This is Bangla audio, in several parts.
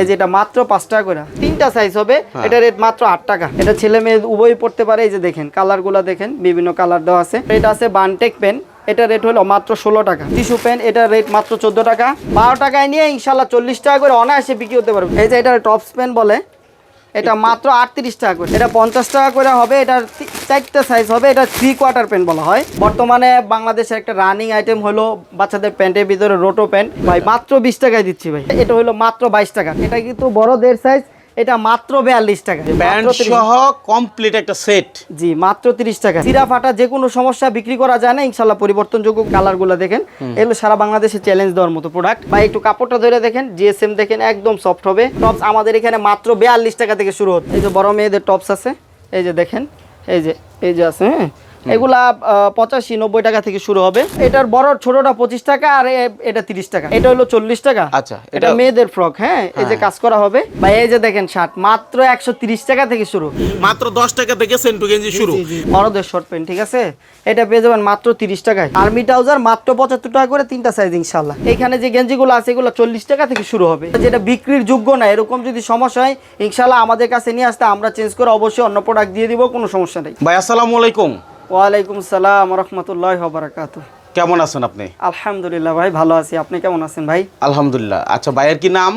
এই যে এটা মাত্র পাঁচ টাকা করে। তিনটা সাইজ হবে হ্যাঁ। এটা রেট মাত্র আট টাকা। এটা ছেলে মেয়ে উভয় পড়তে পারে এই যে দেখেন কালারগুলো দেখেন বিভিন্ন কালার দেওয়া আছে। এটা আছে বানটেক পেন এটা রেট হলো মাত্র ষোলো টাকা। টিস্যু পেন এটা রেট মাত্র চোদ্দ টাকা। বারো টাকায় নিয়ে ইনশাল্লাহ চল্লিশ টাকা করে অনায়াসে বিক্রি হতে পারবে। এই যে এটা টপস পেন বলে এটা মাত্র আটত্রিশ টাকা করে। এটা পঞ্চাশ টাকা করে হবে এটার চারটা সাইজ হবে, এটা থ্রি কোয়ার্টার প্যান্ট বলা হয়। বর্তমানে বাংলাদেশের একটা রানিং আইটেম হলো বাচ্চাদের প্যান্টের ভিতরে রোটো প্যান্ট ভাই, মাত্র বিশ টাকায় দিচ্ছি ভাই। এটা হলো মাত্র বাইশ টাকা। এটা কিন্তু বড়দের সাইজ এটা মাত্র বিয়াল্লিশ টাকা। ব্যান্ড মাত্র 30 সহ কমপ্লিট একটা সেট জি মাত্র তিরিশ টাকা। চিরা ফাটা যে কোনো সমস্যা বিক্রি করা যায় না ইনশাল্লাহ পরিবর্তনযোগ্য কালারগুলো দেখেন। এগুলো সারা বাংলাদেশে চ্যালেঞ্জ দেওয়ার মতো প্রোডাক্ট বা একটু কাপড়টা ধরে দেখেন জিএসএম দেখেন একদম সফট হবে। টপস আমাদের এখানে মাত্র বিয়াল্লিশ টাকা থেকে শুরু হচ্ছে। এই যে বড় মেয়েদের টপস আছে এই যে দেখেন এই যে এই যে আছে হ্যাঁ? এগুলা পঁচাশি নব্বই টাকা থেকে শুরু হবে। এটার বড় ছোটটা পঁচিশ টাকা আর এটা তিরিশ টাকা। এটা হলো চল্লিশ টাকা। আচ্ছা, এটা মেয়েদের ফ্রক হ্যাঁ? এই যে কাজ করা হবে। বা এই যে দেখেন শার্ট মাত্র একশো টাকা থেকে শুরু। মাত্র দশ টাকা থেকে সেন্টু গেঞ্জি শুরু। বড়দের শর্ট প্যান্ট ঠিক আছে? এটা পেয়ে যাবেন মাত্র তিরিশ টাকায়। আর্মি ট্রাউজার মাত্র পঁচাত্তর টাকা করে তিনটা সাইজ ইনশাল্লাহ এখানে যে গেঞ্জিগুলো আছে এগুলো চল্লিশ টাকা থেকে শুরু হবে। যেটা বিক্রির যোগ্য না এরকম যদি সমস্যা হয় ইনশাল্লাহ আমাদের কাছে নিয়ে আসতে আমরা চেঞ্জ করে অবশ্যই অন্য প্রোডাক্ট দিয়ে দিব কোনো সমস্যা নেই। ভাই আসসালামু আলাইকুম। ওয়ালাইকুম সালাম রহমতুল্লাহ বারাকাতু কেমন আছেন আপনি? আলহামদুলিল্লাহ ভাই ভালো আছি। আপনি কেমন আছেন ভাই? আলহামদুলিল্লাহ। আচ্ছা ভাইয়ের কি নাম?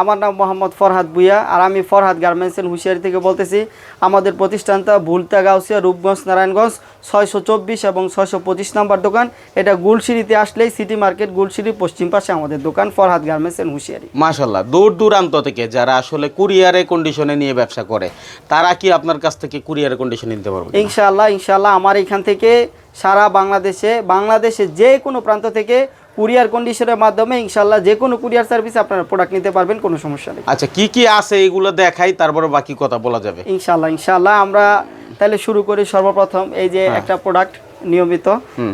আমার নাম মোহাম্মদ ফরহাদ ভুইয়া আর আমি ফরহাদ গার্মেন্টস এন্ড হুঁশিয়ারি থেকে বলতেছি আমাদের প্রতিষ্ঠানটা ভুলতা গাউসিয়া রূপগঞ্জ নারায়ণগঞ্জ ছয়শো চব্বিশ এবং ছয়শো পঁচিশ নাম্বার দোকান। এটা গুলশিরিতে আসলেই সিটি মার্কেট গুলশিরি পশ্চিম পাশে আমাদের দোকান ফরহাদ গার্মেন্টস এন্ড হুঁশিয়ারি। মাশাল্লাহ দূর দূরান্ত থেকে যারা আসলে কুরিয়ারে কন্ডিশনে নিয়ে ব্যবসা করে তারা কি আপনার কাছ থেকে কুরিয়ারে কন্ডিশনে নিতে পারবে ইনশাআল্লাহ ইনশাআল্লাহ আমার এখান থেকে সারা বাংলাদেশে বাংলাদেশে যে কোনো প্রান্ত থেকে কুরিয়ার কন্ডিশনের মাধ্যমে ইনশাল্লাহ যে কোনো কুরিয়ার সার্ভিস আপনারা প্রোডাক্ট নিতে পারবেন কোনো সমস্যা নেই। আচ্ছা কি কি আছে এগুলো দেখাই তারপরে বাকি কথা বলা যাবে। ইনশাল্লাহ ইনশাল্লাহ আমরা তাহলে শুরু করি সর্বপ্রথম এই যে একটা প্রোডাক্ট নিয়মিত।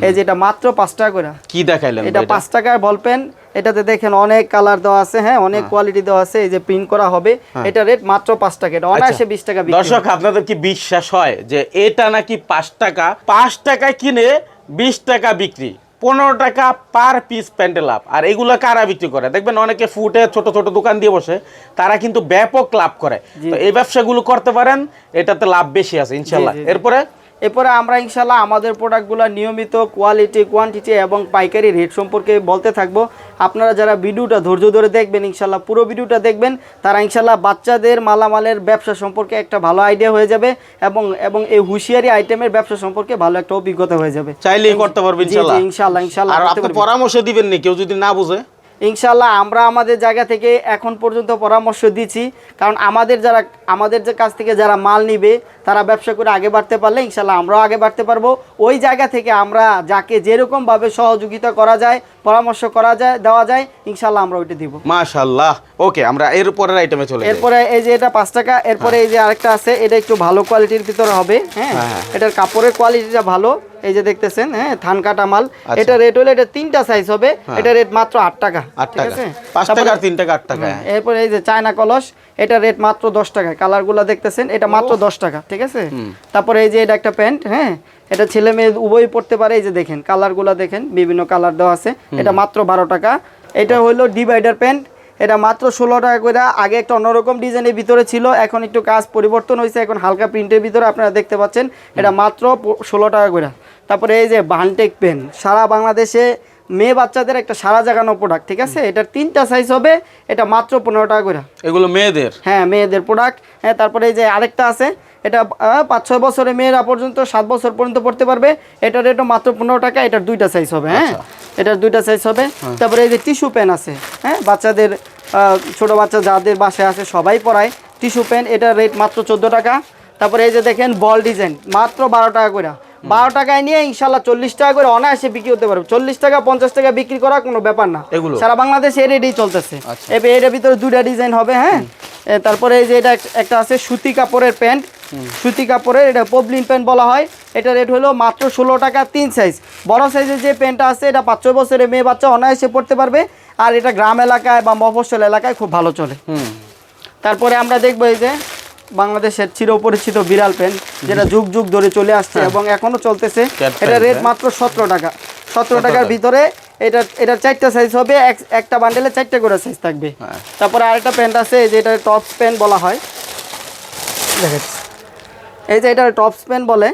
এই যে এটা মাত্র পাঁচ টাকা করে। কি দেখাইলেন এটা পাঁচ টাকার বল পেন এটাতে দেখেন অনেক কালার দেওয়া আছে হ্যাঁ অনেক কোয়ালিটি দেওয়া আছে এই যে প্রিন্ট করা হবে এটা রেট মাত্র পাঁচ টাকা এটা অনায়াসে বিশ টাকা দর্শক আপনাদের কি বিশ্বাস হয় যে এটা নাকি পাঁচ টাকা? পাঁচ টাকায় কিনে বিশ টাকা বিক্রি। পনেরো টাকা পার পিস প্যান্ডেল আপ আর এগুলো কারা বিক্রি করে? দেখবেন অনেকে ফুটে ছোট ছোট দোকান দিয়ে বসে তারা কিন্তু ব্যাপক লাভ করে। তো এই ব্যবসাগুলো করতে পারেন এটাতে লাভ বেশি আছে ইনশাল্লাহ। এরপরে এরপরে আমরা ইনশাল্লাহ আমাদের প্রোডাক্টগুলো নিয়মিত কোয়ালিটি কোয়ান্টিটি এবং পাইকারি রেট সম্পর্কে বলতে থাকব। আপনারা যারা ভিডিওটা ধৈর্য ধরে দেখবেন ইনশাল্লাহ পুরো ভিডিওটা দেখবেন তারা ইনশাল্লাহ বাচ্চাদের মালামালের ব্যবসা সম্পর্কে একটা ভালো আইডিয়া হয়ে যাবে এবং এবং এই হুঁশিয়ারি আইটেমের ব্যবসা সম্পর্কে ভালো একটা অভিজ্ঞতা হয়ে যাবে। চাইলেই করতে পারবেন ইনশাল্লাহ ইনশাল্লাহ ইনশাল্লাহ আপনি পরামর্শ দিবেন নি কেউ যদি না বুঝে? ইনশাল্লাহ আমরা আমাদের জায়গা থেকে এখন পর্যন্ত পরামর্শ দিচ্ছি কারণ আমাদের যারা আমাদের যে কাছ থেকে যারা মাল নিবে তারা ব্যবসা করে আগে বাড়তে পারলে ইনশাল্লাহ আমরাও আগে বাড়তে পারব। ওই জায়গা থেকে আমরা যাকে যেরকমভাবে সহযোগিতা করা যায় পরামর্শ করা যায় দেওয়া যায় ইনশাল্লাহ আমরা ওইটা দিব। মাশাল্লাহ। ওকে আমরা এর পরের আইটেমে চলে এরপরে এই যে এটা পাঁচ টাকা এরপরে এই যে আরেকটা আছে এটা একটু ভালো কোয়ালিটির ভিতরে হবে হ্যাঁ? হ্যাঁ, হ্যাঁ। এটার কাপড়ের কোয়ালিটিটা ভালো এই যে দেখতেছেন হ্যাঁ থান কাটা মাল। আচ্ছা। এটা রেট হলে এটা তিনটা সাইজ হবে এটা রেট মাত্র আট টাকা আট টাকা। পাঁচ টাকা আর তিন টাকা আট টাকা। এরপরে এই যে চায়না কলস এটা রেট মাত্র দশ টাকা। কালারগুলো দেখতেছেন এটা মাত্র দশ টাকা ঠিক আছে? তারপরে এই যে এটা একটা প্যান্ট হ্যাঁ? এটা ছেলে মেয়ে উভয় পড়তে পারে এই যে দেখেন কালারগুলো দেখেন বিভিন্ন কালার দেওয়া আছে। এটা মাত্র বারো টাকা। এটা হলো ডিভাইডার প্যান্ট এটা মাত্র ষোলো টাকা করে। আগে একটা অন্যরকম ডিজাইনের ভিতরে ছিল এখন একটু কাজ পরিবর্তন হয়েছে এখন হালকা প্রিন্টের ভিতরে আপনারা দেখতে পাচ্ছেন। এটা মাত্র ষোলো টাকা করে। তারপরে এই যে বানটেক পেন সারা বাংলাদেশে মেয়ে বাচ্চাদের একটা সারা জাগানো প্রোডাক্ট ঠিক আছে? এটার তিনটা সাইজ হবে এটা মাত্র পনেরো টাকা করে। এগুলো মেয়েদের? হ্যাঁ মেয়েদের প্রোডাক্ট হ্যাঁ তারপরে এই যে আরেকটা আছে এটা পাঁচ ছয় বছরের মেয়েরা পর্যন্ত সাত বছর পর্যন্ত পড়তে পারবে। এটার রেটও মাত্র পনেরো টাকা এটার দুইটা সাইজ হবে হ্যাঁ? এটার দুইটা সাইজ হবে। তারপরে এই যে টিস্যু পেন আছে হ্যাঁ? বাচ্চাদের ছোট বাচ্চা যাদের বাসায় আছে সবাই পড়ায়। টিস্যু পেন এটার রেট মাত্র চোদ্দ টাকা। তারপরে এই যে দেখেন বল ডিজাইন মাত্র বারো টাকা করে। বারো টাকায় নিয়ে ইনশাল্লাহ চল্লিশ টাকা করে অনায়াসে বিক্রি করতে পারবে। চল্লিশ টাকা পঞ্চাশ টাকা বিক্রি করা কোনো ব্যাপার না। এগুলো? সারা বাংলাদেশে এর রেটেই চলতেছে। আচ্ছা। এটার ভিতরে দুইটা ডিজাইন হবে হ্যাঁ? তারপরে এই যে এটা একটা আছে সুতি কাপড়ের প্যান্ট। সুতি কাপড়ের এটা পবলিন প্যান্ট বলা হয়। এটা রেট হলো মাত্র ষোলো টাকা তিন সাইজ। বড় সাইজের যে প্যান্টটা আছে এটা পাঁচ ছয় বছরের মেয়ে বাচ্চা অনায়াসে পড়তে পারবে। আর এটা গ্রাম এলাকায় বা মফস্বল এলাকায় খুব ভালো চলে। তারপরে আমরা দেখব এই যে বাংলাদেশের চিরপরিচিত বিড়াল পেন যেটা যুগ যুগ ধরে চলে আসছে এবং এখনও চলতেছে। এটা রেট হ্যাঁ। মাত্র সতেরো টাকা। সতেরো টাকার ভিতরে এটা এটার চারটা সাইজ হবে এক- একটা বান্ডেলে চারটা করে সাইজ থাকবে। হ্যাঁ। তারপরে আরেকটা প্যান্ট আছে যে এটা টপস প্যান্ট বলা হয়। দেখাচ্ছি এই যে এটা টপস প্যান্ট বলে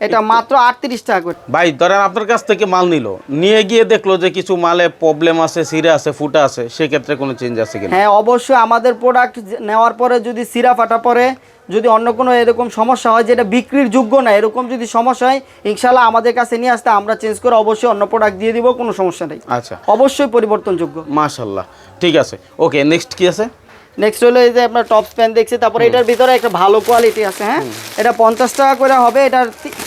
এটা মাত্র আটত্রিশ টাকা করে। ভাই ধরেন আপনার কাছ থেকে মাল নিল। নিয়ে গিয়ে দেখল যে কিছু মালে প্রবলেম আছে সিরা আছে ফুটা আছে সেক্ষেত্রে কোনো চেঞ্জ আছে কিনা? হ্যাঁ অবশ্যই আমাদের প্রোডাক্ট নেওয়ার পরে যদি সিরা ফাটা পরে যদি অন্য কোনো এরকম সমস্যা হয় যেটা বিক্রির যোগ্য না এরকম যদি সমস্যা হয় ইনশাল্লাহ আমাদের কাছে নিয়ে আসতে আমরা চেঞ্জ করে অবশ্যই অন্য প্রোডাক্ট দিয়ে দিব কোনো সমস্যা নেই। আচ্ছা। অবশ্যই পরিবর্তনযোগ্য। মাশাল্লাহ ঠিক আছে। ওকে নেক্সট কি আছে? নেক্সট হলো এই যে আপনার টপ প্যান্ট দেখছি তারপরে এটার ভিতরে একটা ভালো কোয়ালিটি আছে হ্যাঁ? এটা পঞ্চাশ টাকা করে হবে এটার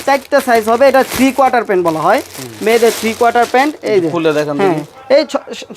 চারটা সাইজ হবে এটা থ্রি কোয়ার্টার প্যান্ট বলা হয়। মেয়েদের থ্রি কোয়ার্টার প্যান্ট এই যে। খুলে দেখান হ্যাঁ এই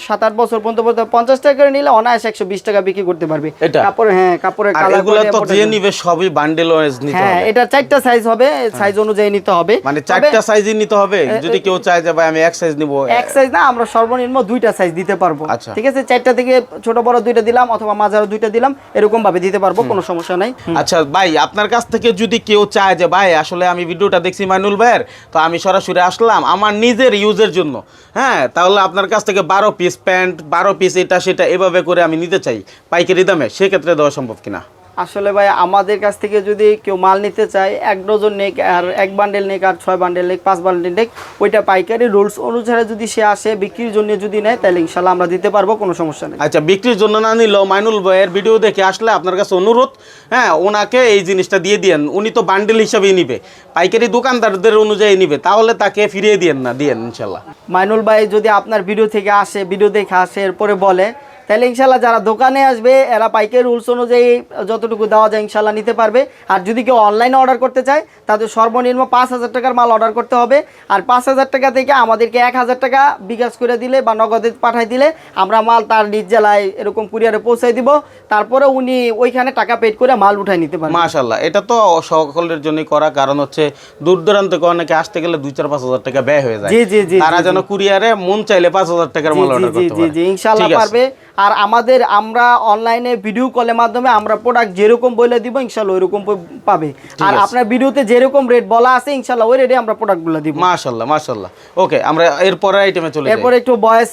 সাত আট বছর পর্যন্ত পর্যন্ত পঞ্চাশ টাকা করে নিলে অনায়াসে একশো বিশ টাকা বিক্রি করতে পারবে? কাপড় হ্যাঁ কাপড়ের কালার তো যে নিবে সবই বান্ডেল ওয়াইজ নিতে হ্যাঁ এটা চারটা সাইজ হবে সাইজ অনুযায়ী নিতে হবে। মানে চারটা সাইজই নিতে হবে? যদি কেউ চায় যে ভাই আমি এক সাইজ নিব। এক সাইজ না আমরা সর্বনিম্ন দুইটা সাইজ দিতে পারব। আচ্ছা। ঠিক আছে? চারটা থেকে ছোট বড় দুইটা দিলাম অথবা মাঝারো দুইটা দিলাম এরকম ভাবে দিতে পারব কোনো সমস্যা নাই। আচ্ছা ভাই আপনার কাছ থেকে যদি কেউ চায় যে ভাই আসলে আমি ভিডিওটা দেখছি মাইনুল ভাইয়ের, তো আমি সরাসরি আসলাম আমার নিজের ইউজের জন্য। হ্যাঁ তাহলে আপনার কাছ থেকে বারো পিস প্যান্ট বারো পিস এটা, সেটা এভাবে করে আমি নিতে চাই পাইকারি দামে, সেক্ষেত্রে দেওয়া সম্ভব কিনা? আসলে ভাই আমাদের কাছ থেকে যদি কেউ মাল নিতে চায় এক ডজন নেক আর এক বান্ডেল নেক আর ছয় বান্ডেল নেক পাঁচ বান্ডেল নেক ওইটা পাইকারি রুলস অনুসারে যদি সে আসে বিক্রির জন্য যদি নেয় তাহলে ইনশাল্লাহ আমরা দিতে পারব কোনো সমস্যা নেই। আচ্ছা বিক্রির জন্য না নিলেও মাইনুল ভাইয়ের ভিডিও দেখে আসলে আপনার কাছে অনুরোধ হ্যাঁ ওনাকে এই জিনিসটা দিয়ে দিয়েন উনি তো বান্ডেল হিসাবেই নিবে পাইকারি দোকানদারদের অনুযায়ী নিবে তাহলে তাকে ফিরিয়ে দিয়েন না দিয়েন ইনশাল্লাহ মাইনুল ভাই যদি আপনার ভিডিও থেকে আসে ভিডিও দেখে আসে এরপরে বলে তাহলে ইনশাল্লাহ যারা দোকানে আসবে এরা পাইকারি রুলস অনুযায়ী যতটুকু দেওয়া যায় ইনশাল্লাহ নিতে পারবে। আর যদি কেউ অনলাইনে অর্ডার করতে চায় তাদের সর্বনিম্ন পাঁচ হাজার টাকার মাল অর্ডার করতে হবে। আর পাঁচ হাজার টাকা থেকে আমাদেরকে এক হাজার টাকা বিকাশ করে দিলে বা নগদে পাঠাই দিলে আমরা মাল তার নিজ জেলায় এরকম কুরিয়ারে পৌঁছাই দিব। তারপরে উনি ওইখানে টাকা পেড করে মাল উঠাই নিতে পারবেন মাশাল্লাহ এটা তো সকলের জন্যই করা কারণ হচ্ছে দূর দূরান্ত অনেকে আসতে গেলে দুই চার পাঁচ হাজার টাকা ব্যয় হয়ে যায়। জি, জি, জি, তারা যেন কুরিয়ারে মন চাইলে পাঁচ হাজার টাকার মাল অর্ডার জি, করতে জি, পারে। জি, ইনশাল্লাহ পারবে। আর আমাদের আমরা অনলাইনে ভিডিও কলের মাধ্যমে আমরা প্রোডাক্ট যেরকম বলে দিব ইনশাল্লাহ ওইরকম পাবে। আর আপনার ভিডিওতে যেরকম রেট বলা আছে ইনশাল্লাহ ওই রেটে আমরা প্রোডাক্টগুলো দিব। মাশাল্লাহ মাশাল্লাহ। ওকে আমরা এরপরে আইটেমে চলে এরপর একটু বয়েস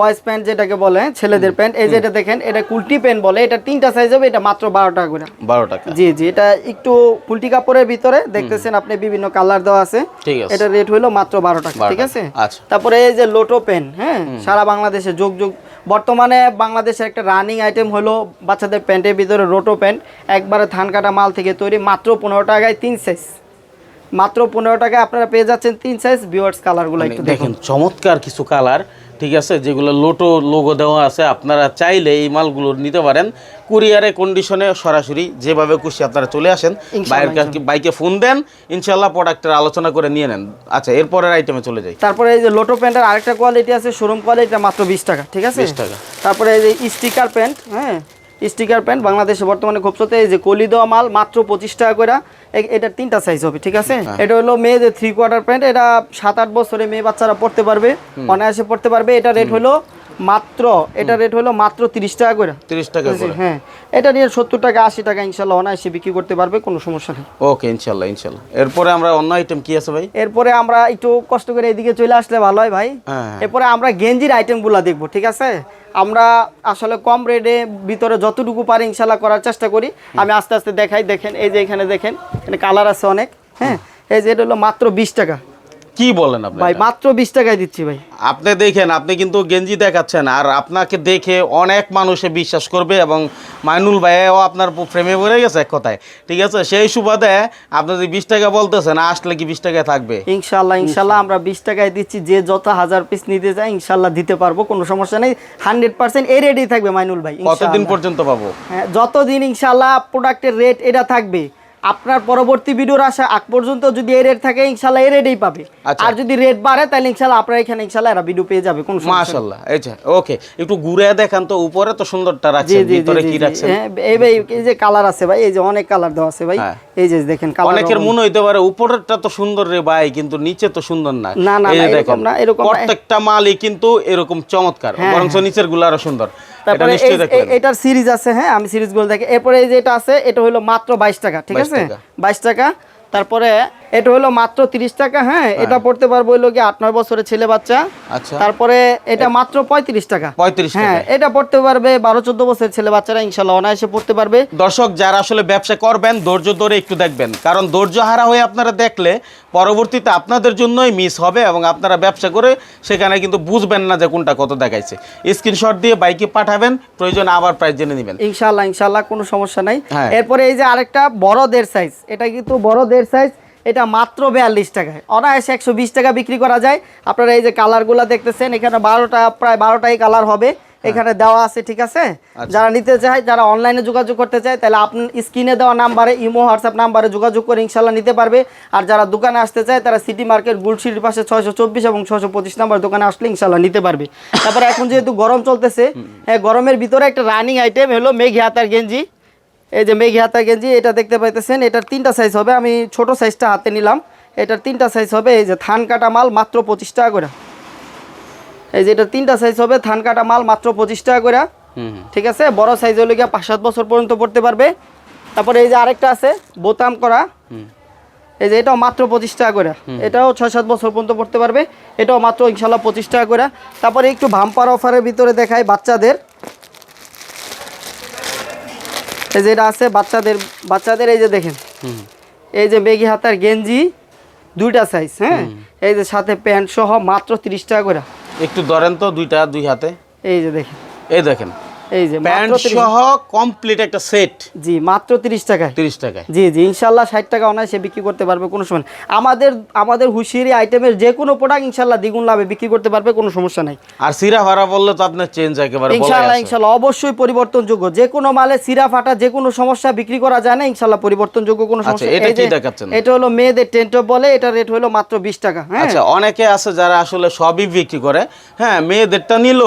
বয়েস প্যান্ট যেটাকে বলে ছেলেদের প্যান্ট এই যেটা দেখেন এটা কুলটি প্যান্ট বলে এটা তিনটা সাইজ হবে এটা মাত্র বারো টাকা করে। বারো টাকা। জি জি এটা একটু কুলটি কাপড়ের ভিতরে দেখতেছেন আপনি বিভিন্ন কালার দেওয়া আছে। ঠিক আছে। এটা রেট হলো মাত্র বারো টাকা ঠিক আছে? আচ্ছা। তারপরে এই যে লোটো পেন হ্যাঁ সারা বাংলাদেশে যোগ যোগ বর্তমানে বাংলাদেশের একটা রানিং আইটেম হলো বাচ্চাদের প্যান্টের ভিতরে রোটো প্যান্ট একবারে ধান কাটা মাল থেকে তৈরি মাত্র পনেরো টাকায় তিন সাইজ মাত্র পনেরো টাকায় আপনারা পেয়ে যাচ্ছেন তিন সাইজ বিওয়ার্স কালারগুলো একটু দেখুন। চমৎকার কিছু কালার ঠিক আছে? যেগুলো লোটো লোগো দেওয়া আছে আপনারা চাইলে এই মালগুলো নিতে পারেন। কুরিয়ারে কন্ডিশনে সরাসরি যেভাবে খুশি আপনারা চলে আসেন। বাইরের কাছে বাইকে ফোন দেন ইনশাল্লাহ প্রোডাক্টের আলোচনা করে নিয়ে নেন। আচ্ছা এরপরের আইটেমে চলে যাই। তারপরে এই যে লোটো প্যান্টের আরেকটা কোয়ালিটি আছে শোরুম কোয়ালিটিটা মাত্র বিশ টাকা ঠিক আছে? 20 টাকা। তারপরে এই যে স্টিকার প্যান্ট হ্যাঁ? স্টিকার প্যান্ট বাংলাদেশে বর্তমানে খুব সত্যি এই যে কলি দেওয়া মাল মাত্র পঁচিশ টাকা করে এটার তিনটা সাইজ হবে ঠিক আছে? হ্যাঁ। এটা হলো মেয়েদের থ্রি কোয়ার্টার প্যান্ট এটা সাত আট বছরে মেয়ে বাচ্চারা পড়তে পারবে অনায়াসে পড়তে পারবে। এটা রেট হলো মাত্র এটা রেট হলো মাত্র তিরিশ টাকা করে। তিরিশ টাকা করে। হ্যাঁ। এটা নিয়ে সত্তর টাকা আশি টাকা ইনশাল্লাহ অনায়াসে বিক্রি করতে পারবে কোনো সমস্যা নেই। ওকে ইনশাল্লাহ ইনশাল্লাহ। এরপরে আমরা অন্য আইটেম কি আছে ভাই? এরপরে আমরা একটু কষ্ট করে এদিকে চলে আসলে ভালো হয় ভাই। হ্যাঁ। এরপরে আমরা গেঞ্জির আইটেমগুলো দেখব ঠিক আছে? আমরা আসলে কম রেটে ভিতরে যতটুকু পারি ইনশাল্লাহ করার চেষ্টা করি। আমি আস্তে আস্তে দেখাই দেখেন এই যে এখানে দেখেন এখানে কালার আছে অনেক হ্যাঁ? এই যে এটা হলো মাত্র বিশ টাকা। কি বলেন আপনি ভাই মাত্র বিশ টাকায় দিচ্ছি ভাই। আপনি দেখেন আপনি কিন্তু গেঞ্জি দেখাচ্ছেন আর আপনাকে দেখে অনেক মানুষে বিশ্বাস করবে এবং মাইনুল ভাইও আপনার প্রেমে পড়ে গেছে এক কথায়। ঠিক আছে? সেই সুবাদে আপনি যদি বিশ টাকা বলতেছেন আসলে কি বিশ টাকা থাকবে? ইনশাল্লাহ ইনশাল্লাহ আমরা বিশ টাকায় দিচ্ছি যে যত হাজার পিস নিতে চাই ইনশাল্লাহ দিতে পারব কোনো সমস্যা নেই। হান্ড্রেড পার্সেন্ট এই রেটই থাকবে মাইনুল ভাই কতদিন পর্যন্ত পাবো? হ্যাঁ যতদিন ইনশাল্লাহ প্রোডাক্টের রেট এটা থাকবে আপনার পরবর্তী ভিডিওর আসা আগ পর্যন্ত যদি এই রেট থাকে ইনশাল্লাহ এই রেটেই পাবে। আচ্ছা। আর যদি রেট বাড়ে তাহলে ইনশাল্লাহ আপনার এখানে ইনশাল্লাহ এরা ভিডিও পেয়ে যাবে কোনো এই যে ওকে একটু ঘুরে দেখান তো উপরে তো সুন্দরটা রাখছেন ভিতরে কি। রাখছেন? হ্যাঁ, এই ভাই এই যে কালার আছে ভাই এই যে অনেক কালার দেওয়া আছে ভাই হ্যাঁ। এই যে দেখেন কালার অনেকের মনে হইতে পারে উপরেরটা তো সুন্দর রে ভাই কিন্তু নিচে তো সুন্দর না। না, না, এরকম না, এরকম প্রত্যেকটা মালই কিন্তু এরকম চমৎকার হ্যাঁ, বরং নিচেরগুলো আরও সুন্দর। তারপরে এটার সিরিজ আছে হ্যাঁ? আমি সিরিজগুলো দেখি। এরপরে এই যে এটা আছে এটা হলো মাত্র বাইশ টাকা ঠিক আছে? বাইশ টাকা। তারপরে এটা হলো মাত্র তিরিশ টাকা হ্যাঁ? এটা পড়তে পারব হলো কি আট নয় বছরের ছেলে বাচ্চা। আচ্ছা। তারপরে এটা মাত্র পঁয়ত্রিশ টাকা। পঁয়ত্রিশ হ্যাঁ এটা পড়তে পারবে বারো চোদ্দ বছরের ছেলে বাচ্চারা ইনশাল্লাহ অনায়াসে পড়তে পারবে। দর্শক যারা আসলে ব্যবসা করবেন ধৈর্য ধরে একটু দেখবেন। কারণ ধৈর্য হারা হয়ে আপনারা দেখলে পরবর্তীতে আপনাদের জন্যই মিস হবে এবং আপনারা ব্যবসা করে সেখানে কিন্তু বুঝবেন না যে কোনটা কত দেখাইছে। স্ক্রিনশট দিয়ে বাইকে পাঠাবেন প্রয়োজন আবার প্রাইস জেনে নেবেন। ইনশাল্লাহ ইনশাল্লাহ কোনো সমস্যা নাই। হ্যাঁ। এরপরে এই যে আরেকটা বড় দেড় সাইজ এটা কিন্তু বড় দেড় সাইজ এটা মাত্র বিয়াল্লিশ টাকায়। অনায়াসে একশো বিশ টাকা বিক্রি করা যায়। আপনারা এই যে কালারগুলো দেখতেছেন এখানে বারোটা প্রায় বারোটাই কালার হবে। এখানে দেওয়া আছে ঠিক আছে? যারা নিতে চায় যারা অনলাইনে যোগাযোগ করতে চায় তাহলে আপনি স্ক্রিনে দেওয়া নাম্বারে ইমো হোয়াটসঅ্যাপ নাম্বারে যোগাযোগ করে ইনশাল্লাহ নিতে পারবে। আর যারা দোকানে আসতে চায় তারা সিটি মার্কেট গুলশিটির পাশে ছয়শো চব্বিশ এবং ছয়শো পঁচিশ নাম্বার দোকানে আসলে ইনশাল্লাহ নিতে পারবে। তারপরে এখন যেহেতু গরম চলতেছে হ্যাঁ গরমের ভিতরে একটা রানিং আইটেম হলো মেঘি হাতার গেঞ্জি। এই যে মেঘি হাতা গেঞ্জি এটা দেখতে পাইতেছেন এটার তিনটা সাইজ হবে। আমি ছোট সাইজটা হাতে নিলাম। এটার তিনটা সাইজ হবে এই যে থান কাটা মাল মাত্র পঁচিশ টাকা করে। এই যে এটার তিনটা সাইজ হবে থান কাটা মাল মাত্র পঁচিশ টাকা করে। ঠিক আছে? বড় সাইজ হলে গিয়ে পাঁচ সাত বছর পর্যন্ত পড়তে পারবে। তারপরে এই যে আরেকটা আছে বোতাম করা। হুম। এই যে এটাও মাত্র পঁচিশ টাকা করে। এটাও ছয় সাত বছর পর্যন্ত পড়তে পারবে। এটাও মাত্র ইনশাল্লাহ পঁচিশ টাকা করে। তারপরে একটু ভাম্পার অফারের ভিতরে দেখায় বাচ্চাদের। এই যে এটা আছে বাচ্চাদের বাচ্চাদের এই যে দেখেন। এই যে বেগি হাতার গেঞ্জি দুইটা সাইজ হ্যাঁ? এই যে সাথে প্যান্ট সহ মাত্র তিরিশ টাকা করে। একটু ধরেন তো দুইটা দুই হাতে। এই যে দেখেন। এই দেখেন। এই যে প্যান্ট সহ কমপ্লিট একটা সেট জি মাত্র তিরিশ টাকায়। তিরিশ টাকায়। জি জি ইনশাল্লাহ ষাট টাকা অনায়াসে বিক্রি করতে পারবে কোনো সময় আমাদের আমাদের হুঁশিয়ারি আইটেমের যে কোনো প্রোডাক্ট ইনশাল্লাহ দ্বিগুণ লাভে বিক্রি করতে পারবে কোনো সমস্যা নাই। আর সিরা ভাড়া বললে তো আপনার চেঞ্জ একেবারে বলাই ইনশাল্লাহ অবশ্যই পরিবর্তনযোগ্য। যে কোনো মালে সিরা ফাটা যে কোনো সমস্যা বিক্রি করা যায় না ইনশাল্লাহ পরিবর্তনযোগ্য কোনো আচ্ছা, সমস্যা এটা কি দেখাচ্ছেন? এটা হলো মেয়েদের টেন্টপ বলে এটা রেট হলো মাত্র বিশ টাকা হ্যাঁ? আচ্ছা অনেকে আছে যারা আসলে সবই বিক্রি করে হ্যাঁ মেয়েদেরটা নিল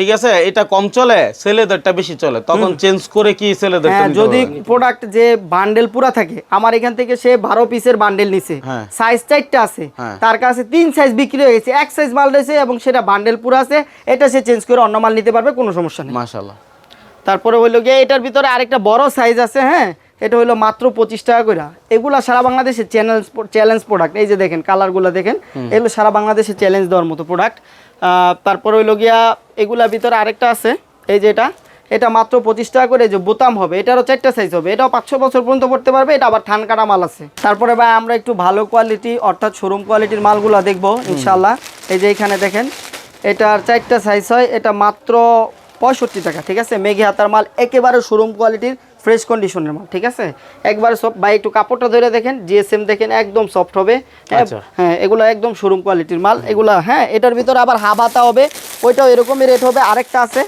ঠিক আছে? এটা কম চলে ছেলেদেরটা বেশি চলে। তখন চেঞ্জ করে কি ছেলেদেরটা হ্যাঁ যদি প্রোডাক্ট যে বান্ডেল পুরা থাকে আমার এখান থেকে সে বারো পিসের বান্ডেল নিছে। হ্যাঁ। সাইজ চারটা আছে। হ্যাঁ। তার কাছে তিন সাইজ বিক্রি হয়ে গেছে। এক সাইজ মাল রয়েছে এবং সেটা বান্ডেল পুরো আছে। এটা সে চেঞ্জ করে অন্য মাল নিতে পারবে কোনো সমস্যা নেই। মাশাল্লাহ তারপরে হইল গিয়ে এটার ভিতরে আরেকটা বড় সাইজ আছে হ্যাঁ? এটা হইল মাত্র পঁচিশ টাকা করে এগুলা সারা বাংলাদেশে চ্যালেঞ্জ চ্যালেঞ্জ প্রোডাক্ট এই যে দেখেন কালারগুলো দেখেন এগুলো সারা বাংলাদেশে চ্যালেঞ্জ দেওয়ার মতো প্রোডাক্ট তারপরে হইল গিয়া এগুলার ভিতরে আরেকটা আছে এই যে এটা এটা মাত্র পঁচিশ টাকা করে এই যে বোতাম হবে এটারও চারটা সাইজ হবে এটাও পাঁচশো বছর পর্যন্ত পড়তে পারবে এটা আবার ঠান কাটা মাল আছে। তারপরে ভাই আমরা একটু ভালো কোয়ালিটি অর্থাৎ শোরুম কোয়ালিটির মালগুলো দেখব ইনশাল্লাহ এই যে এখানে দেখেন এটার চারটা সাইজ হয় এটা মাত্র পঁয়ষট্টি টাকা ঠিক আছে? মেঘি হাতার মাল একেবারে শোরুম কোয়ালিটির ফ্রেশ কন্ডিশনের মাল ঠিক আছে? একবারে সব ভাই একটু কাপড়টা ধরে দেখেন জিএসএম দেখেন একদম সফট হবে। হ্যাঁ, আচ্ছা। হ্যাঁ এগুলো একদম শোরুম কোয়ালিটির মাল। এগুলো হ্যাঁ এটার ভিতরে আবার হাফ হাতা হবে। ওইটাও এরকমই রেট হবে। আরেকটা আছে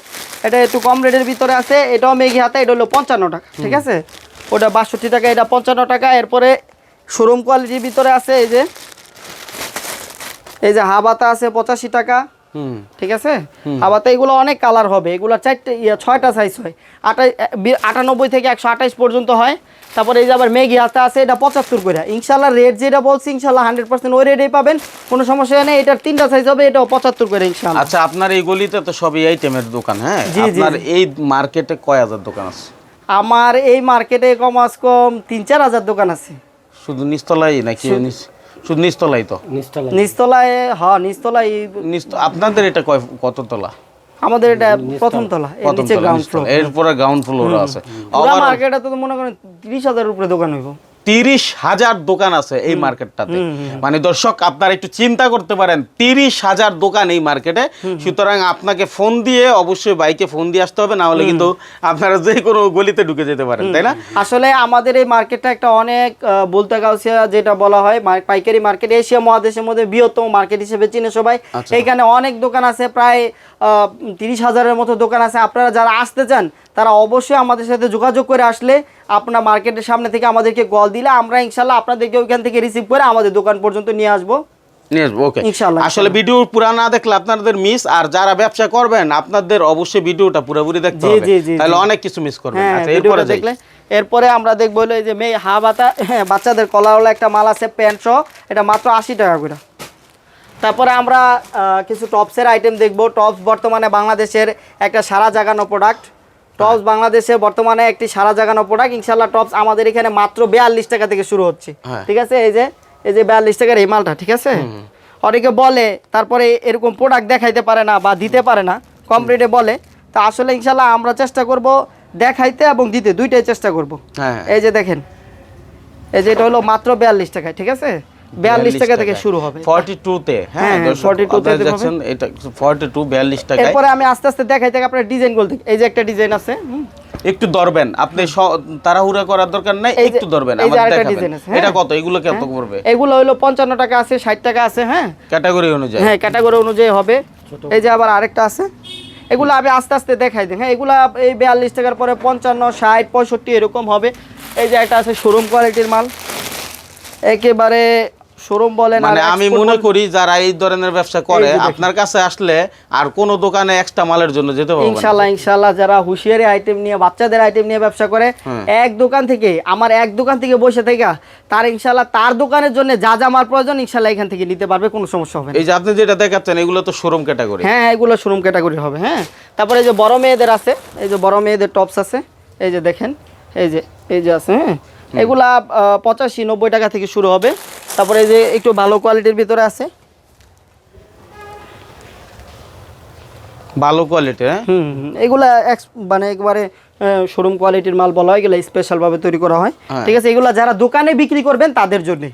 এটা একটু কম রেটের ভিতরে আছে। এটাও মেঘি হাতা এটা হলো পঞ্চান্ন টাকা ঠিক আছে? ওটা বাষট্টি টাকা এটা পঞ্চান্ন টাকা। এরপরে শোরুম কোয়ালিটির ভিতরে আছে এই যে এই যে হাবাতা আছে পঁচাশি টাকা। ঠিক আছে? আবার তো এগুলো অনেক কালার হবে। এগুলো চারটে ইয়ে ছয়টা সাইজ হয়। আটাই আটানব্বই থেকে একশো আঠাইশ পর্যন্ত হয়। তারপরে এই যে আবার মেঘি হাতে আছে এটা পঁচাত্তর করে। ইনশাল্লাহ রেট যেটা বলছি ইনশাল্লাহ হান্ড্রেড পার্সেন্ট ওই রেটেই পাবেন। কোনো সমস্যা নেই এটার তিনটা সাইজ হবে এটাও পঁচাত্তর করে ইনশাল্লাহ আচ্ছা আপনার এই গলিতে তো সবই আইটেমের দোকান হ্যাঁ? জি, জি, আপনার এই মার্কেটে কয় হাজার দোকান আছে? আমার এই মার্কেটে কমাস কম তিন চার হাজার দোকান আছে। শুধু নিচতলাই নাকি শুধু নিচতলাই তো? নিচতলায়। হ্যাঁ নিচতলাই নিচ- আপনাদের এটা কয় কত তলা? আমাদের এটা প্রথম তলা এর নিচে গ্রাউন্ড ফ্লোর ফ্লোর এরপরে গ্রাউন্ড ফ্লোর আছে। আমার মার্কেটে তো মনে করেন তিরিশ হাজার উপরে দোকান হইব। তিরিশ হাজার দোকান আছে এই মার্কেটটাতে। মানে দর্শক আপনারা একটু চিন্তা করতে পারেন তিরিশ হাজার দোকান এই মার্কেটে। সুতরাং আপনাকে ফোন দিয়ে অবশ্যই বাইকে ফোন দিয়ে আসতে হবে না হলে কিন্তু আপনারা যে কোনো গলিতে ঢুকে যেতে পারেন তাই না? আসলে আমাদের এই মার্কেটটা একটা অনেক বলতে গাউসিয়া যেটা বলা হয় পাইকারি মার্কেট এশিয়া মহাদেশের মধ্যে বৃহত্তম মার্কেট হিসেবে চিনে সবাই। আচ্ছা। এইখানে অনেক দোকান আছে প্রায় তিরিশ হাজারের মতো দোকান আছে। আপনারা যারা আসতে চান তারা অবশ্যই আমাদের সাথে যোগাযোগ করে আসলে আপনার মার্কেটের সামনে থেকে আমাদেরকে কল দিলে আমরা ইনশাল্লাহ আপনাদেরকে ওইখান থেকে রিসিভ করে আমাদের দোকান পর্যন্ত নিয়ে আসব। আসলে ভিডিও পুরা না দেখলে আপনাদের মিস আর যারা ব্যবসা করবেন আপনাদের অবশ্যই ভিডিওটা পুরোপুরি দেখতে হবে। তাহলে অনেক কিছু মিস করবেন। হ্যাঁ আচ্ছা এরপরে দেখলে এরপরে আমরা দেখব এই যে মেয়ে হা বাতা হ্যাঁ বাচ্চাদের কলাওয়ালা একটা মাল আছে প্যান্ট সহ এটা মাত্র আশি টাকা করে। তারপরে আমরা কিছু টপসের আইটেম দেখব। টপস বর্তমানে বাংলাদেশের একটা সারা জাগানো প্রোডাক্ট টপস বাংলাদেশে বর্তমানে একটি সারা জাগানো প্রোডাক্ট ইনশাল্লাহ টপস আমাদের এখানে মাত্র বিয়াল্লিশ টাকা থেকে শুরু হচ্ছে। হ্যাঁ। ঠিক আছে? এই যে এই যে বিয়াল্লিশ টাকার এই মালটা ঠিক আছে? অনেকে বলে তারপরে এরকম প্রোডাক্ট দেখাইতে পারে না বা দিতে পারে না কম রেটে বলে। তা আসলে ইনশাল্লাহ আমরা চেষ্টা করব দেখাইতে এবং দিতে দুইটাই চেষ্টা করব। হ্যাঁ। এই যে দেখেন এই যে এটা হলো মাত্র বিয়াল্লিশ টাকায় ঠিক আছে? বিয়াল্লিশ টাকা থেকে শুরু হবে। 42 তে হ্যাঁ হ্যাঁ, 42 তে আপনারা দেখছেন এটা 42 42 টাকায়। এরপরে আমি আস্তে আস্তে দেখাই থেকে আপনার ডিজাইনগুলো এই যে একটা ডিজাইন আছে একটু ধরবেন আপনি তাড়াহুড়া করার দরকার নাই একটু ধরবেন আমার দেখাবেন। হ্যাঁ। এটা কত? এগুলো কত পড়বে? এগুলো হলো পঞ্চান্ন টাকা আছে ষাট টাকা আছে হ্যাঁ। ক্যাটাগরি অনুযায়ী। হ্যাঁ ক্যাটাগরি অনুযায়ী হবে। এই যে আবার আরেকটা আছে। এগুলো আমি আস্তে আস্তে দেখাই দিই। হ্যাঁ এগুলো এই বিয়াল্লিশ টাকার পরে পঞ্চান্ন ষাট পঁয়ষট্টি এরকম হবে। এই যে একটা আছে শোরুম কোয়ালিটির মাল। একেবারে শোরুম বলেন মানে আমি মনে করি যারা এই ধরনের ব্যবসা করে। আপনার কাছে আসলে আর কোন দোকানে এক্সট্রা মালের জন্য যেতে পারবেন না। ইনশাল্লাহ ইনশাল্লাহ যারা হুঁশিয়ারি আইটেম নিয়ে বাচ্চাদের আইটেম নিয়ে ব্যবসা করে হ্যাঁ। এক দোকান থেকে আমার এক দোকান থেকে বসে থেকে তার ইনশাল্লাহ তার দোকানের জন্য যা যা মাল প্রয়োজন ইনশাল্লাহ এখান থেকে নিতে পারবে কোনো সমস্যা হবে না। এই যে আপনি যেটা দেখাচ্ছেন এগুলো তো শোরুম ক্যাটাগরি হ্যাঁ এগুলো শোরুম ক্যাটাগরি হবে হ্যাঁ। তারপরে এই যে বড় মেয়েদের আছে এই যে বড় মেয়েদের টপস আছে এই যে দেখেন এই যে এই যে আছে হ্যাঁ। এগুলা পঁচাশি নব্বই টাকা থেকে শুরু হবে। তারপরে এই যে একটু ভালো কোয়ালিটির ভিতরে আছে। ভালো কোয়ালিটি হ্যাঁ? এগুলা মানে একবারে শোরুম কোয়ালিটির মাল বলা হয় এগুলো স্পেশালভাবে তৈরি করা হয়। হ্যাঁ। ঠিক আছে এগুলো যারা দোকানে বিক্রি করবেন তাদের জন্য।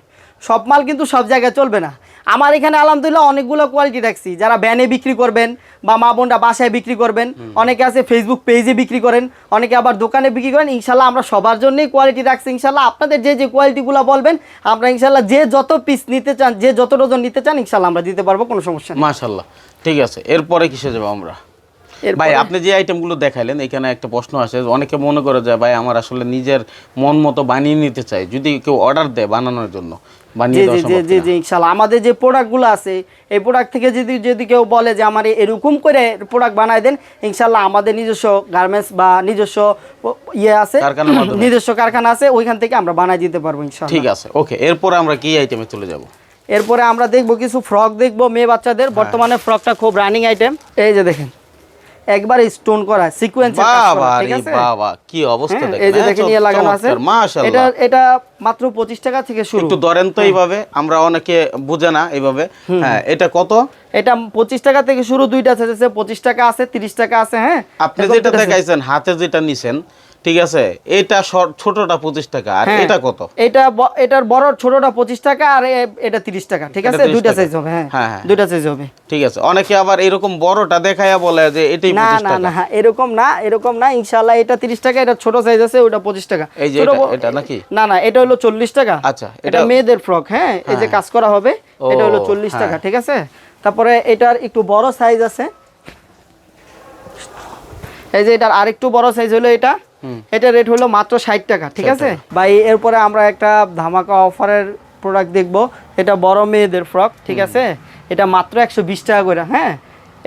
সব মাল কিন্তু সব জায়গায় চলবে না। আমার এখানে আলহামদুলিল্লাহ অনেকগুলো কোয়ালিটি রাখছি যারা ব্যানে বিক্রি করবেন বা মা বোনরা বাসায় বিক্রি করবেন অনেকে আছে ফেসবুক পেজে বিক্রি করেন অনেকে আবার দোকানে বিক্রি করেন। ইনশাল্লাহ আমরা সবার জন্যই কোয়ালিটি রাখছি। ইনশাল্লাহ আপনাদের যে যে কোয়ালিটিগুলো বলবেন আমরা ইনশাল্লাহ যে যত পিস নিতে চান যে যত ডজন নিতে চান ইনশাল্লাহ আমরা দিতে পারব কোনো সমস্যা নেই। মাশাল্লাহ ঠিক আছে এরপরে কিসে যাব আমরা? ভাই আপনি যে আইটেমগুলো দেখাইলেন এখানে একটা প্রশ্ন আসে অনেকে মনে করে যে ভাই আমার আসলে নিজের মন মতো বানিয়ে নিতে চাই। যদি কেউ অর্ডার দেয় বানানোর জন্য বানিয়ে দেওয়া জি জি সম্ভব জি জি ইনশাল্লাহ। আমাদের যে প্রোডাক্টগুলো আছে এই প্রোডাক্ট থেকে যদি যদি কেউ বলে যে আমার এরকম করে প্রোডাক্ট বানায় দেন আমাদের নিজস্ব গার্মেন্টস বা নিজস্ব ইয়ে আছে নিজস্ব কারখানা আছে ওইখান থেকে আমরা বানাই দিতে পারব ইনশাল্লাহ। ঠিক আছে ওকে এরপরে আমরা কি আইটেমে চলে যাব? এরপরে আমরা দেখব কিছু ফ্রক দেখব মেয়ে বাচ্চাদের। বর্তমানে ফ্রকটা খুব রানিং আইটেম এই যে দেখেন। একবার স্টোন করা সিকোয়েন্স বাবা বাবা কি অবস্থা হ্যাঁ, দেখেন এই যে হ্যাঁ, দেখেন ইয়ে লাগানো আছে। মাশাআল্লাহ। এটা এটা মাত্র পঁচিশ টাকা থেকে শুরু। একটু ধরেন। তো এইভাবে আমরা অনেকে বুঝে না এইভাবে। হ্যাঁ এটা কত? এটা পঁচিশ টাকা থেকে শুরু দুইটা আছে পঁচিশ টাকা আছে তিরিশ টাকা আছে হ্যাঁ? আপনি যেটা দেখাইছেন হাতে যেটা নিছেন ঠিক আছে? এটা ছোটটা পঁচিশ টাকা আর হ্যাঁ, এটা কত? এটা এটার বড় ছোটটা পঁচিশ টাকা আর এটা তিরিশ টাকা ঠিক আছে? দুইটা সাইজ হবে হ্যাঁ। হ্যাঁ, হ্যাঁ। দুইটা সাইজ হবে। ঠিক আছে। অনেকে আবার এরকম বড়টা দেখাইয়া বলে যে এটাই না না না এরকম না এরকম না এটা তিরিশ টাকা এটা ছোট সাইজ আছে ওটা পঁচিশ টাকা। এই যে এটা- নাকি? না না এটা হলো চল্লিশ টাকা। আচ্ছা, এটা মেয়েদের ফ্রক হ্যাঁ এই যে। কাজ করা হবে এটা হলো চল্লিশ। টাকা ঠিক আছে? তারপরে এটার একটু বড় সাইজ আছে। এই যে এটার আরেকটু বড় সাইজ হলো এটা। এটা রেট হলো মাত্র ষাট টাকা ঠিক আছে? ভাই এরপরে আমরা একটা ধামাকা অফারের প্রোডাক্ট দেখব। এটা বড় মেয়েদের ফ্রক ঠিক আছে? এটা মাত্র একশো বিশ টাকা করে হ্যাঁ?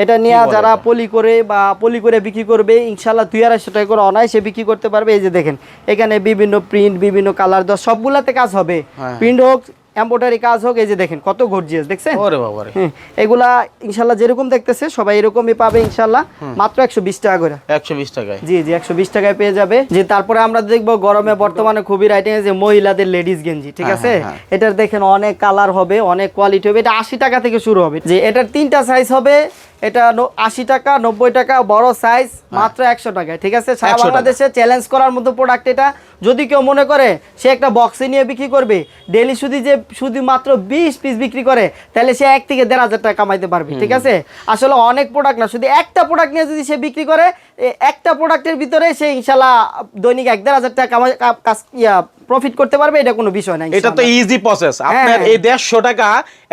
এটা নিয়ে যারা পলি করে বা পলি করে বিক্রি করবে ইনশাল্লাহ দুই আড়াইশো টাকা করে অনায়াসে বিক্রি করতে পারবে। এই যে দেখেন এখানে বিভিন্ন প্রিন্ট বিভিন্ন কালার দেওয়া সবগুলাতে কাজ হবে। হ্যাঁ। প্রিন্ট হোক এম্ব্রয়ডারি কাজ হোক এই যে দেখেন কত গর্জিয়াস দেখছেন? ওরে বাবা রে। হ্যাঁ, এগুলা ইনশাআল্লাহ যেরকম দেখতেছে সবাই এরকমই পাবে ইনশাআল্লাহ মাত্র একশো বিশ টাকা করে। একশো বিশ টাকায়। জি জি একশো বিশ টাকায় পেয়ে যাবে। যে তারপরে আমরা দেখব গরমে বর্তমানে খুবই রাইটিং যে মহিলাদের লেডিস গেঞ্জি ঠিক হ্যাঁ, আছে? হ্যাঁ, এটার দেখেন অনেক কালার হবে অনেক কোয়ালিটি হবে। এটা আশি টাকা থেকে শুরু হবে। যে এটার তিনটা সাইজ হবে এটা আশি টাকা নব্বই টাকা বড় সাইজ মাত্র একশো টাকায় ঠিক আছে? সারা বাংলাদেশে চ্যালেঞ্জ করার মতো প্রোডাক্ট এটা। যদি কেউ মনে করে সে একটা বক্সে নিয়ে বিক্রি করবে ডেলি শুধু যে শুধু মাত্র বিশ পিস বিক্রি করে তাহলে সে এক থেকে দেড় হাজার টাকা কামাইতে পারবে ঠিক আছে? আসলে অনেক প্রোডাক্ট না শুধু একটা প্রোডাক্ট নিয়ে যদি সে বিক্রি করে একটা প্রোডাক্টের ভিতরে সে ইনশাল্লাহ দৈনিক এক দেড় হাজার টাকা কামাই কাজ- ইয়া প্রফিট করতে পারবে এটা কোনো বিষয় না এটা তো ইজি প্রসেস আপনার হ্যাঁ। এই দেড়শো টাকা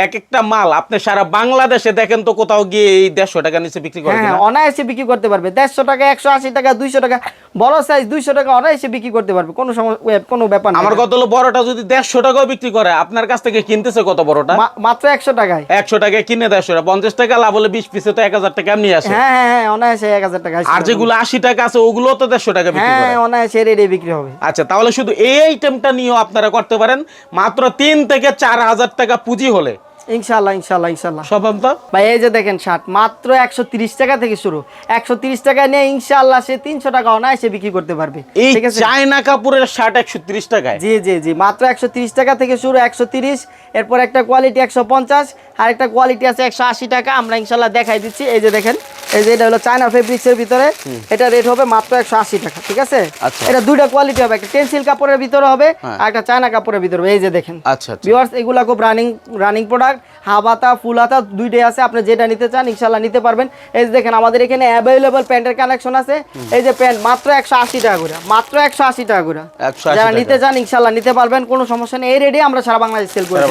এক একটা মাল আপনি সারা বাংলাদেশে দেখেন তো কোথাও গিয়ে এই দেড়শো টাকা নিচে বিক্রি করে হ্যাঁ? হ্যাঁ, অনায়াসে বিক্রি করতে পারবে। দেড়শো টাকা একশো আশি টাকা দুইশো টাকা বড় সাইজ দুইশো টাকা অনায়াসে বিক্রি করতে পারবে কোনো সমস্যা কোনো ব্যাপার আমার কত হলো বড়টা যদি দেড়শো টাকাও বিক্রি করে আপনার কাছ থেকে কিনতেছে কত বড়টা? মাত্র একশো টাকায়। একশো টাকায় কিনে দেড়শো টাকা পঞ্চাশ টাকা লাভ হলে বিশ পিসে তো এক হাজার টাকা এমনি আসে। হ্যাঁ হ্যাঁ হ্যাঁ অনায়াসে এক হাজার টাকা আর যেগুলো আশি টাকা আছে ওগুলো তো দেড়শো টাকা বিক্রি হ্যাঁ অনায়াসে রেডি বিক্রি হবে। আচ্ছা তাহলে শুধু এই আইটেমটা নিয়েও আপনারা করতে পারেন। মাত্র তিন থেকে চার হাজার টাকা পুঁজি হলে। ইনশাল্লাহ ইনশাল্লাহ ইনশাল্লাহ সব তো ভাই এই যে দেখেন শার্ট মাত্র একশো তিরিশ টাকা থেকে শুরু। একশো তিরিশ টাকা নিয়ে ইনশাল্লাহ সে তিনশো টাকা অনায়াসে বিক্রি করতে পারবে। এই ঠিক আছে? চায়না কাপড়ের শার্ট একশো তিরিশ টাকায়? জি জি জি মাত্র একশো তিরিশ টাকা থেকে শুরু একশো তিরিশ। এরপর একটা কোয়ালিটি একশো পঞ্চাশ আর একটা কোয়ালিটি আছে একশো আশি টাকা। আমরা ইনশাল্লাহ দেখাই দিচ্ছি। এই যে দেখেন এই যে এটা হলো চায়না ফেব্রিক্সের ভিতরে। এটা রেট হবে মাত্র একশো আশি টাকা ঠিক আছে? আচ্ছা। এটা দুইটা কোয়ালিটি হবে একটা টেন্সিল কাপড়ের ভিতরে হবে হ্যাঁ। আর একটা চায়না কাপড়ের ভিতরে এই যে দেখেন। আচ্ছা আচ্ছা। ভিউয়ার্স এগুলা খুব রানিং রানিং প্রোডাক্ট হাবাতা ফুলাতা দুইটাই আছে আপনি যেটা নিতে চান ইনশাল্লাহ নিতে পারবেন। এই যে দেখেন আমাদের এখানে অ্যাভেলেবল প্যান্টের কালেকশন আছে। এই যে প্যান্ট মাত্র একশো আশি টাকা করে মাত্র একশো আশি টাকা করে। 180 যারা নিতে চান ইনশাল্লাহ নিতে পারবেন কোনো সমস্যা নেই। এই রেডি আমরা সারা বাংলাদেশ সেল করে?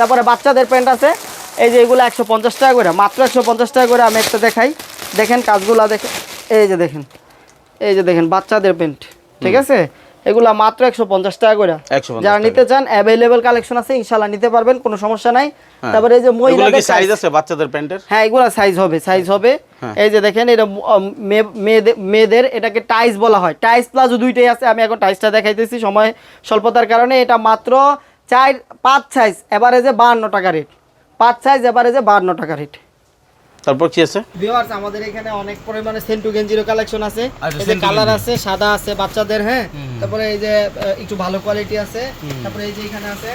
তারপরে বাচ্চাদের প্যান্ট আছে। এই যে এগুলো একশো পঞ্চাশ টাকা করে মাত্র একশো পঞ্চাশ টাকা করে আমি একটা দেখাই। দেখেন কাজগুলো দেখেন এই যে দেখেন। এই যে দেখেন বাচ্চাদের প্যান্ট ঠিক আছে? এগুলা মাত্র একশো পঞ্চাশ টাকা করে যারা নিতে চান অ্যাভেলেবেল কালেকশন আছে ইনশাল্লাহ নিতে পারবেন কোনো সমস্যা নাই। হ্যাঁ। তারপরে এই যে মহিলাদের সাইজ আছে বাচ্চাদের প্যান্টের? হ্যাঁ এগুলা সাইজ হবে সাইজ হবে। হ্যাঁ। এই যে দেখেন এটা মেয়েদের মেয়েদের এটাকে টাইস বলা হয়। টাইস প্লাজো দুইটাই আছে আমি এখন টাইসটা দেখাইতেছি সময় স্বল্পতার কারণে। এটা মাত্র চার পাঁচ সাইজ এভারেজে বাহান্ন টাকা রেট পাঁচ সাইজ এভারেজে বাহান্ন টাকা রেট তারপর কি আছে? ভিউয়ার্স আমাদের এখানে অনেক পরিমাণে সেন্টু গেঞ্জিরও কালেকশন আছে। আচ্ছা, এই যে কালার আছে সাদা আছে বাচ্চাদের হ্যাঁ? তারপরে এই যে একটু ভালো কোয়ালিটি আছে। তারপরে এই যে এখানে আছে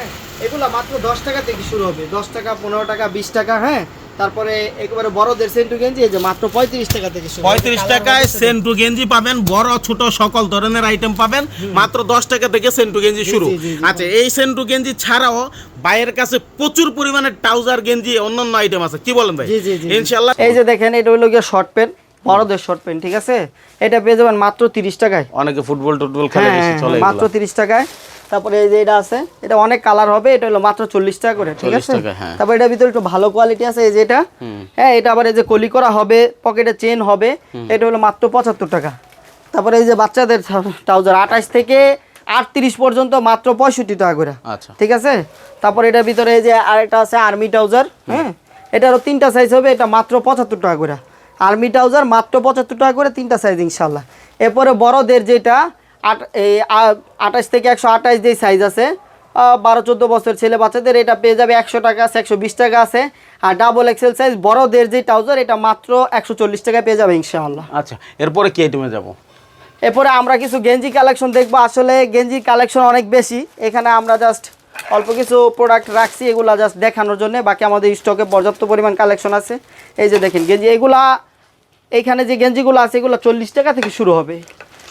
এগুলা মাত্র দশ টাকা থেকে শুরু হবে। দশ টাকা পনেরো টাকা বিশ টাকা হ্যাঁ? তারপরে একেবারে বড়দের সেন্টু গেঞ্জি এই যে মাত্র পঁয়ত্রিশ টাকা থেকে শুরু পঁয়ত্রিশ Colour টাকায় সেন্টু গেঞ্জি পাবেন বড় ছোট সকল ধরনের আইটেম পাবেন মাত্র দশ টাকা থেকে সেন্টু গেঞ্জি শুরু। আচ্ছা এই সেন্টু গেঞ্জি ছাড়াও বাইরের কাছে প্রচুর পরিমাণে ট্রাউজার গেঞ্জি অন্যান্য আইটেম আছে কি বলেন ভাই জি জি জি ইনশাল্লাহ এই যে দেখেন এটা হলো গিয়ে শর্ট প্যান্ট বড়দের শর্ট প্যান্ট ঠিক আছে এটা পেয়ে যাবেন মাত্র তিরিশ টাকায় অনেকে ফুটবল টুটবল খেলে হ্যাঁ বেশি হ্যাঁ, চলে মাত্র তিরিশ টাকায় তারপরে এই যে এটা আছে এটা অনেক কালার হবে এটা হলো মাত্র চল্লিশ টাকা করে ঠিক আছে টাকা, হ্যাঁ। তারপর এটার ভিতরে একটু ভালো কোয়ালিটি আছে এই যে এটা হ্যাঁ এটা আবার এই যে কলি করা হবে পকেটে চেন হবে এটা হলো মাত্র পঁচাত্তর টাকা তারপরে এই যে বাচ্চাদের ট্রাউজার আঠাশ থেকে আটত্রিশ পর্যন্ত মাত্র পঁয়ষট্টি টাকা করে। আচ্ছা। ঠিক আছে? তারপর এটার ভিতরে এই যে আরেকটা আছে আর্মি ট্রাউজার হ্যাঁ? এটারও তিনটা সাইজ হবে এটা মাত্র পঁচাত্তর টাকা করে। আর্মি ট্রাউজার মাত্র পঁচাত্তর টাকা করে তিনটা সাইজ ইনশাল্লাহ এরপরে বড়দের যেটা আট এই আঠাশ থেকে একশো আঠাশ যে সাইজ আছে বারো চোদ্দ বছর ছেলে বাচ্চাদের এটা পেয়ে যাবে একশো টাকা আছে একশো বিশ টাকা আছে। আর ডাবল এক্সেল সাইজ বড়দের যে ট্রাউজার এটা মাত্র একশো চল্লিশ টাকায় পেয়ে যাবে ইনশাআল্লাহ। আচ্ছা এরপরে কি আইটেমে যাব? এরপরে আমরা কিছু গেঞ্জি কালেকশন দেখব। আসলে গেঞ্জি কালেকশন অনেক বেশি। এখানে আমরা জাস্ট অল্প কিছু প্রোডাক্ট রাখছি এগুলা জাস্ট দেখানোর জন্য। বাকি আমাদের স্টকে পর্যাপ্ত পরিমাণ কালেকশন আছে। এই যে দেখেন গেঞ্জি এগুলা এইখানে যে গেঞ্জিগুলো আছে এগুলো চল্লিশ টাকা থেকে শুরু হবে।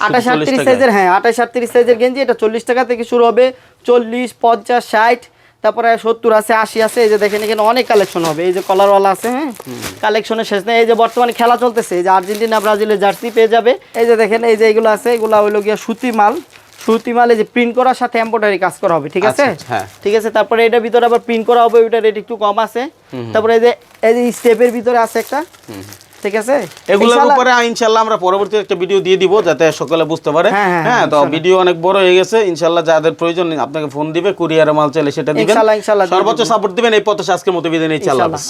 আঠাশ 40 আটত্রিশ সাইজের হ্যাঁ আঠাশ আটত্রিশ সাইজের গেঞ্জি এটা চল্লিশ টাকা থেকে শুরু হবে। চল্লিশ পঞ্চাশ ষাট তারপরে সত্তর আছে আশি আছে এই যে দেখেন এখানে অনেক কালেকশন হবে। এই যে কলারওয়ালা আছে হ্যাঁ? কালেকশনের শেষ নেই। এই যে বর্তমানে খেলা চলতেছে এই যে আর্জেন্টিনা ব্রাজিলের জার্সি পেয়ে যাবে। এই যে দেখেন এই যে এগুলো আছে এগুলো হইল গিয়া সুতি মাল। সুতি মাল এই যে প্রিন্ট করার সাথে এম্ব্রয়ডারি কাজ করা হবে ঠিক আছে? আচ্ছা, হ্যাঁ। ঠিক আছে তারপরে এটার ভিতরে আবার প্রিন্ট করা হবে ওইটা রেট একটু কম আছে। তারপরে এই যে এই যে স্টেপের ভিতরে আছে একটা। ঠিক আছে? এগুলোর উপরে ইনশাল্লাহ আমরা পরবর্তী একটা ভিডিও দিয়ে দিব যাতে সকলে বুঝতে পারে। হ্যাঁ, হ্যাঁ, হ্যাঁ তো ভিডিও অনেক বড় হয়ে গেছে। ইনশাল্লাহ যাদের প্রয়োজন আপনাকে ফোন দিবে কুরিয়ারে মাল চাইলে সেটা দিবেন। সর্বোচ্চ সাপোর্ট দিবেন এই পথে আজকের মতো বিদায় আল্লাহ হাফেজ।